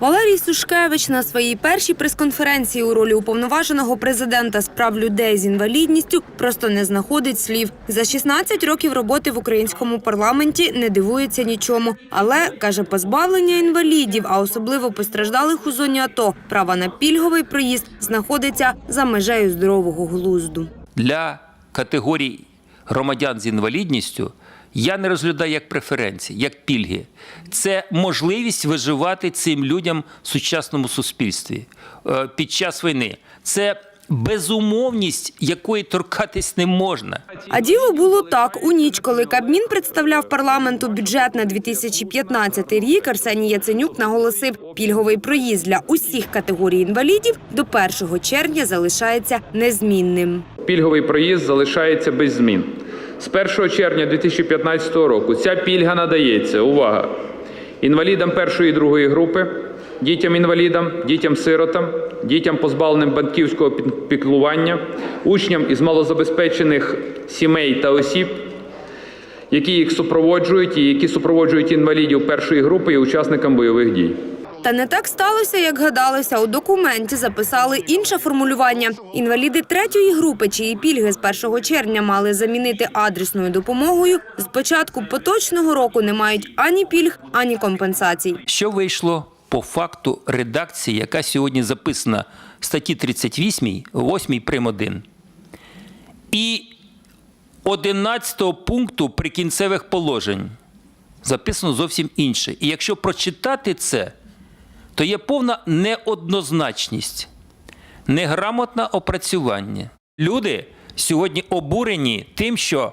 Валерій Сушкевич на своїй першій прес-конференції у ролі уповноваженого президента з прав людей з інвалідністю просто не знаходить слів. За 16 років роботи в українському парламенті не дивується нічому. Але каже, позбавлення інвалідів, а особливо постраждалих у зоні АТО, права на пільговий проїзд знаходиться за межею здорового глузду. для категорій громадян з інвалідністю я не розглядаю як преференції, як пільги. Це можливість виживати цим людям в сучасному суспільстві е, під час війни. Це безумовність, якої торкатись не можна. А діло було так. У ніч, коли Кабмін представляв парламенту бюджет на 2015 рік, Арсеній Яценюк наголосив, пільговий проїзд для усіх категорій інвалідів до 1 червня залишається незмінним. Пільговий проїзд залишається без змін. З 1 червня 2015 року ця пільга надається. Увага! Інвалідам першої і другої групи, дітям-інвалідам, дітям-сиротам, дітям позбавленим батьківського піклування, учням із малозабезпечених сімей та осіб, які їх супроводжують і які супроводжують інвалідів першої групи і учасникам бойових дій. Та не так сталося, як гадалося. У документі записали інше формулювання. Інваліди третьої групи, чиї пільги з 1 червня мали замінити адресною допомогою, з початку поточного року не мають ані пільг, ані компенсацій. Що вийшло по факту редакції, яка сьогодні записана в статті 38, 8 прим. 1, і 11 пункту прикінцевих положень записано зовсім інше. І якщо прочитати це, то є повна неоднозначність, неграмотне опрацювання. Люди сьогодні обурені тим, що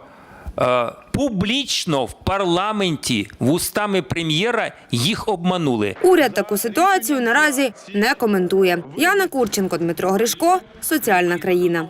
е, публічно в парламенті вустами прем'єра їх обманули. Уряд таку ситуацію наразі не коментує. Яна Курченко, Дмитро Гришко, соціальна країна.